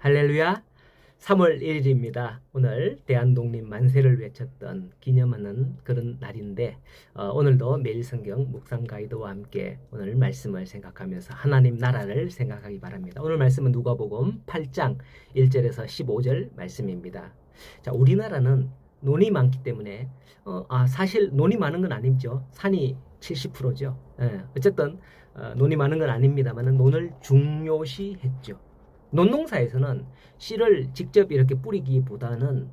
할렐루야. 3월 1일입니다. 오늘 대한독립 만세를 외쳤던 기념하는 그런 날인데 어, 오늘도 매일 성경 묵상 가이드와 함께 오늘 말씀을 생각하면서 하나님 나라를 생각하기 바랍니다. 오늘 말씀은 누가복음 8장 1절에서 15절 말씀입니다. 자, 우리나라는 논이 많기 때문에 어, 아, 사실 논이 많은 건 아니죠. 산이 70%죠. 예, 어쨌든 어, 논이 많은 건 아닙니다만 논을 중요시했죠. 논농사에서는 씨를 직접 이렇게 뿌리기보다는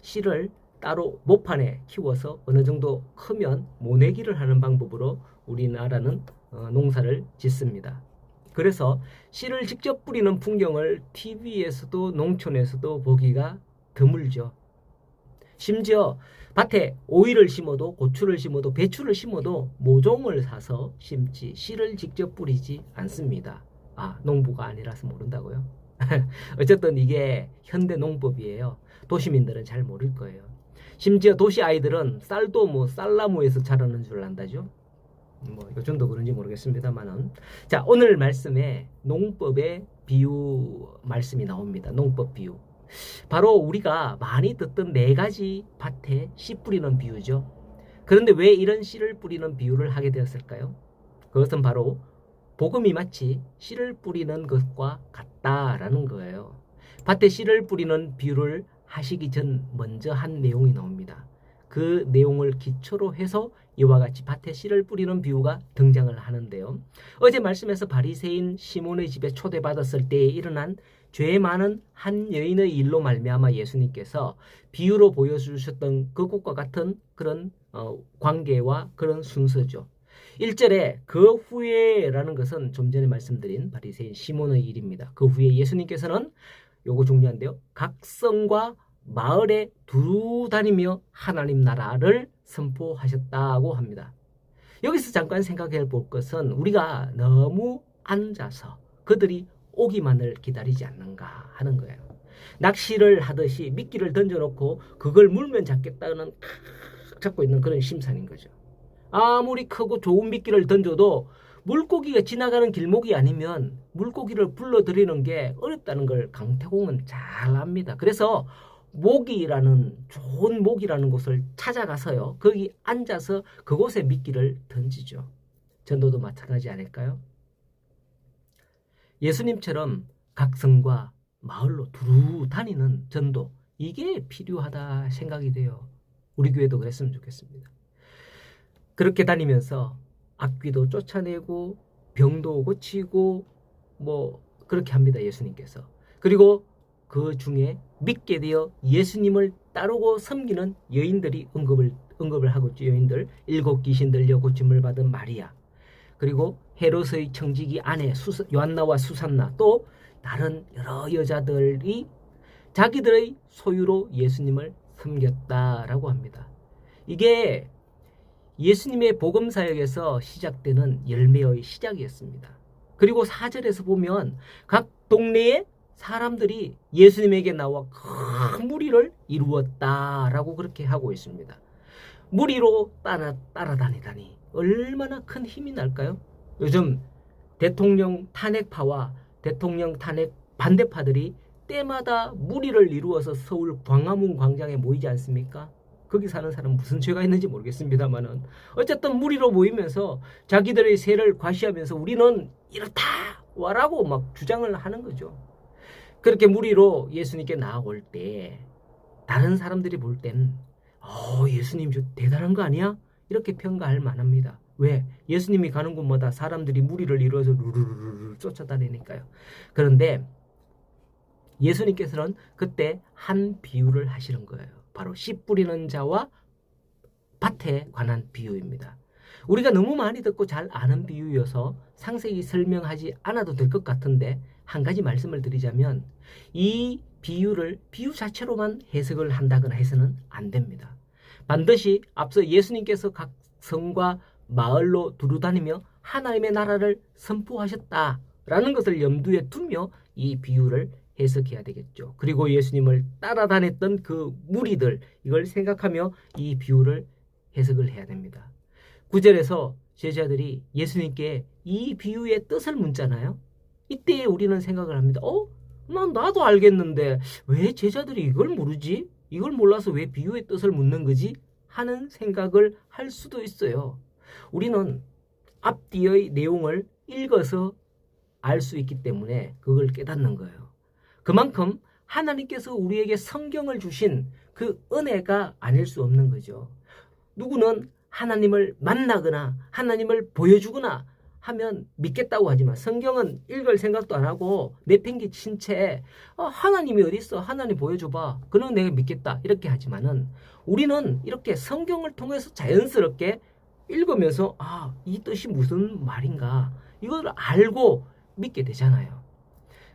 씨를 따로 모판에 키워서 어느 정도 크면 모내기를 하는 방법으로 우리나라는 어, 농사를 짓습니다. 그래서 씨를 직접 뿌리는 풍경을 TV에서도 농촌에서도 보기가 드물죠. 심지어 밭에 오이를 심어도 고추를 심어도 배추를 심어도 모종을 사서 심지 씨를 직접 뿌리지 않습니다. 아, 농부가 아니라서 모른다고요? 어쨌든 이게 현대 농법이에요. 도시민들은 잘 모를 거예요. 심지어 도시 아이들은 쌀도 뭐 쌀나무에서 자라는 줄 안다죠. 뭐 요즘도 그런지 모르겠습니다만은 자 오늘 말씀에 농법의 비유 말씀이 나옵니다. 농법 비유. 바로 우리가 많이 듣던 네 가지 밭에 씨 뿌리는 비유죠. 그런데 왜 이런 씨를 뿌리는 비유를 하게 되었을까요? 그것은 바로 복음이 마치 씨를 뿌리는 것과 같다라는 거예요. 밭에 씨를 뿌리는 비유를 하시기 전 먼저 한 내용이 나옵니다. 그 내용을 기초로 해서 이와 같이 밭에 씨를 뿌리는 비유가 등장을 하는데요. 어제 말씀에서 바리새인 시몬의 집에 초대받았을 때에 일어난 죄 많은 한 여인의 일로 말미암아 예수님께서 비유로 보여주셨던 그것과 같은 그런 어, 관계와 그런 순서죠. 1절에 그 후에라는 것은 좀 전에 말씀드린 바리새인 시몬의 일입니다. 그 후에 예수님께서는 요거 중요한데요. 각성과 마을에 두루 다니며 하나님 나라를 선포하셨다고 합니다. 여기서 잠깐 생각해 볼 것은 우리가 너무 앉아서 그들이 오기만을 기다리지 않는가 하는 거예요. 낚시를 하듯이 미끼를 던져놓고 그걸 물면 잡겠다는 잡고 있는 그런 심산인 거죠. 아무리 크고 좋은 미끼를 던져도 물고기가 지나가는 길목이 아니면 물고기를 불러들이는 게 어렵다는 걸 강태공은 잘 압니다. 그래서 모기라는 좋은 모기라는 곳을 찾아가서요. 거기 앉아서 그곳에 미끼를 던지죠. 전도도 마찬가지 아닐까요? 예수님처럼 각성과 마을로 두루 다니는 전도 이게 필요하다 생각이 돼요. 우리 교회도 그랬으면 좋겠습니다. 그렇게 다니면서 악귀도 쫓아내고 병도 고치고 뭐 그렇게 합니다. 예수님께서. 그리고 그 중에 믿게 되어 예수님을 따르고 섬기는 여인들이 응급을 응급을 하고 있죠. 여인들 일곱 귀신 들려 고침을 받은 마리아 그리고 헤롯의 청지기 아내 수사, 요한나와 수산나 또 다른 여러 여자들이 자기들의 소유로 예수님을 섬겼다라고 합니다. 이게 예수님의 복음 사역에서 시작되는 열매의 시작이었습니다. 그리고 사절에서 보면 각 동네에 사람들이 예수님에게 나와 큰 무리를 이루었다라고 그렇게 하고 있습니다. 무리로 따라 따라다니다니 얼마나 큰 힘이 날까요? 요즘 대통령 탄핵파와 대통령 탄핵 반대파들이 때마다 무리를 이루어서 서울 광화문 광장에 모이지 않습니까? 거기 사는 사람은 무슨 죄가 있는지 모르겠습니다만은 어쨌든 무리로 모이면서 자기들의 세를 과시하면서 우리는 이렇다 와라고 막 주장을 하는 거죠. 그렇게 무리로 예수님께 나아올 때 다른 사람들이 볼 때는 어, 예수님 저 대단한 거 아니야? 이렇게 평가할 만합니다. 왜? 예수님이 가는 곳마다 사람들이 무리를 이루어서 루루루루 쫓아다니니까요. 그런데 예수님께서는 그때 한 비유를 하시는 거예요. 바로 씨 뿌리는 자와 밭에 관한 비유입니다. 우리가 너무 많이 듣고 잘 아는 비유여서 상세히 설명하지 않아도 될 것 같은데 한 가지 말씀을 드리자면 이 비유를 비유 자체로만 해석을 한다거나 해서는 안 됩니다. 반드시 앞서 예수님께서 각 성과 마을로 두루다니며 하나님의 나라를 선포하셨다라는 것을 염두에 두며 이 비유를 해석해야 되겠죠. 그리고 예수님을 따라다녔던 그 무리들 이걸 생각하며 이 비유를 해석을 해야 됩니다. 구절에서 제자들이 예수님께 이 비유의 뜻을 묻잖아요. 이때 우리는 생각을 합니다. 어? 난 나도 알겠는데 왜 제자들이 이걸 모르지? 이걸 몰라서 왜 비유의 뜻을 묻는 거지? 하는 생각을 할 수도 있어요. 우리는 앞뒤의 내용을 읽어서 알 수 있기 때문에 그걸 깨닫는 거예요. 그만큼 하나님께서 우리에게 성경을 주신 그 은혜가 아닐 수 없는 거죠. 누구는 하나님을 만나거나 하나님을 보여주거나 하면 믿겠다고 하지만 성경은 읽을 생각도 안 하고 내팽개친 채 어, 하나님이 어디 있어? 하나님 보여줘봐. 그는 내가 믿겠다. 이렇게 하지만은 우리는 이렇게 성경을 통해서 자연스럽게 읽으면서 아, 이 뜻이 무슨 말인가? 이걸 알고 믿게 되잖아요.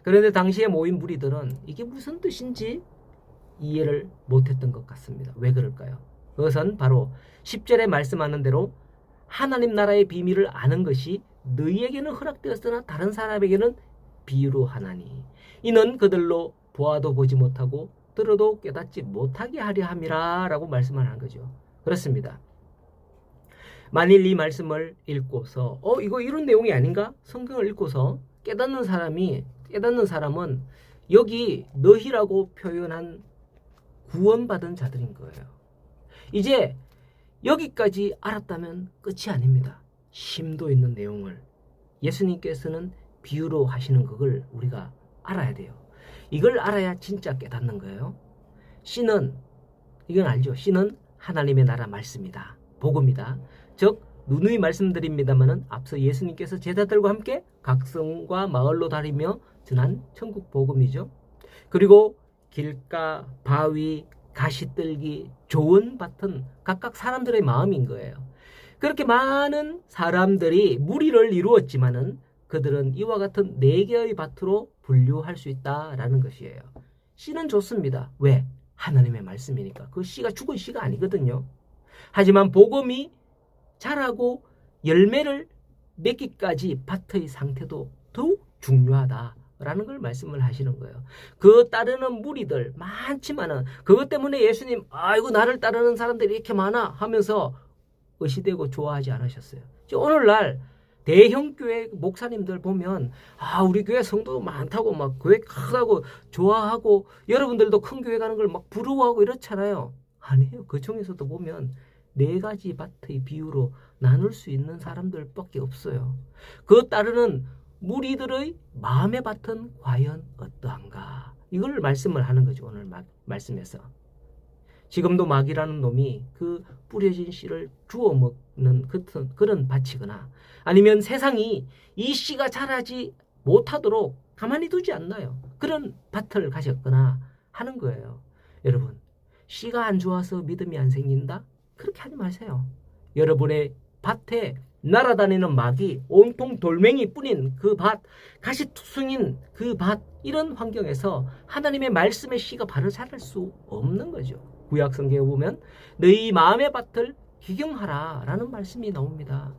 그런데 당시에 모인 무리들은 이게 무슨 뜻인지 이해를 못했던 것 같습니다. 왜 그럴까요? 그것은 바로 10절에 말씀하는 대로 하나님 나라의 비밀을 아는 것이 너희에게는 허락되었으나 다른 사람에게는 비유로 하나니 이는 그들로 보아도 보지 못하고 들어도 깨닫지 못하게 하려 함이라 라고 말씀을 하는 거죠. 그렇습니다. 만일 이 말씀을 읽고서 어 이거 이런 내용이 아닌가? 성경을 읽고서 깨닫는 사람이 깨닫는 사람은 여기 너희라고 표현한 구원받은 자들인 거예요. 이제 여기까지 알았다면 끝이 아닙니다. 심도 있는 내용을 예수님께서는 비유로 하시는 것을 우리가 알아야 돼요. 이걸 알아야 진짜 깨닫는 거예요. 씨는 이건 알죠. 씨는 하나님의 나라 말씀이다. 복음이다. 즉 누누이 말씀드립니다마는 앞서 예수님께서 제자들과 함께 각성과 마을로 다니며 전한 천국 복음이죠. 그리고 길가, 바위, 가시떨기, 좋은 밭은 각각 사람들의 마음인 거예요. 그렇게 많은 사람들이 무리를 이루었지만은 그들은 이와 같은 네 개의 밭으로 분류할 수 있다라는 것이에요. 씨는 좋습니다. 왜? 하나님의 말씀이니까. 그 씨가 죽은 씨가 아니거든요. 하지만 복음이 자라고 열매를 맺기까지 밭의 상태도 더욱 중요하다 라는 걸 말씀을 하시는 거예요. 그 따르는 무리들 많지만은 그것 때문에 예수님 아이고 나를 따르는 사람들이 이렇게 많아 하면서 의시되고 좋아하지 않으셨어요. 오늘날 대형 교회 목사님들 보면 아 우리 교회 성도 많다고 막 교회 크다고 좋아하고 여러분들도 큰 교회 가는 걸 막 부러워하고 이렇잖아요. 아니에요. 그 중에서도 보면 네 가지 밭의 비유로 나눌 수 있는 사람들밖에 없어요. 그 따르는 무리들의 마음의 밭은 과연 어떠한가? 이걸 말씀을 하는 거죠. 오늘 마, 말씀에서. 지금도 마귀라는 놈이 그 뿌려진 씨를 주워 먹는 그런 밭이거나 아니면 세상이 이 씨가 자라지 못하도록 가만히 두지 않나요? 그런 밭을 가셨거나 하는 거예요. 여러분, 씨가 안 좋아서 믿음이 안 생긴다? 그렇게 하지 마세요. 여러분의 밭에 날아다니는 막이 온통 돌멩이 뿐인 그 밭, 가시투성인 그 밭, 이런 환경에서 하나님의 말씀의 씨가 바로 자랄 수 없는 거죠. 구약 성경에 보면 너희 마음의 밭을 기경하라 라는 말씀이 나옵니다.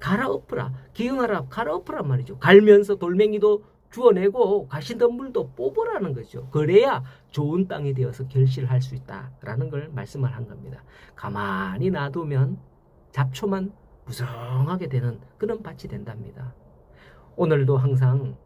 갈아엎으라, 기경하라, 갈아엎으란 말이죠. 갈면서 돌멩이도 주워내고 가시덤불도 뽑으라는 거죠. 그래야 좋은 땅이 되어서 결실할 수 있다라는 걸 말씀을 한 겁니다. 가만히 놔두면 잡초만 무성하게 되는 그런 밭이 된답니다. 오늘도 항상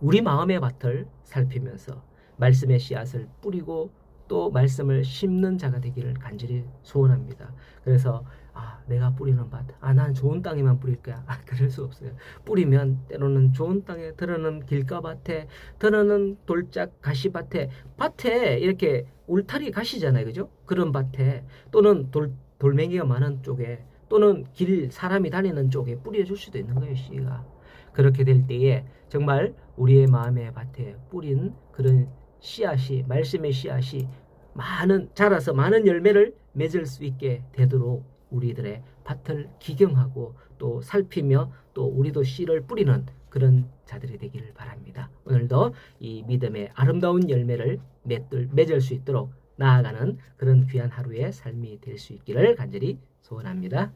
우리 마음의 밭을 살피면서 말씀의 씨앗을 뿌리고 또 말씀을 심는 자가 되기를 간절히 소원합니다. 그래서 아, 내가 뿌리는 밭. 아, 난 좋은 땅에만 뿌릴 거야. 아, 그럴 수 없어요. 뿌리면 때로는 좋은 땅에, 들어는 길가밭에, 들어는 돌짝 가시밭에, 밭에 이렇게 울타리 가시잖아요. 그죠? 그런 밭에 또는 돌, 돌멩이가 많은 쪽에 또는 길 사람이 다니는 쪽에 뿌려줄 수도 있는 거예요. 씨가. 그렇게 될 때에 정말 우리의 마음의 밭에 뿌린 그런 씨앗이 말씀의 씨앗이 많은 자라서 많은 열매를 맺을 수 있게 되도록 우리들의 밭을 기경하고 또 살피며 또 우리도 씨를 뿌리는 그런 자들이 되기를 바랍니다. 오늘도 이 믿음의 아름다운 열매를 맺을, 수 있도록 나아가는 그런 귀한 하루의 삶이 될 수 있기를 간절히 소원합니다.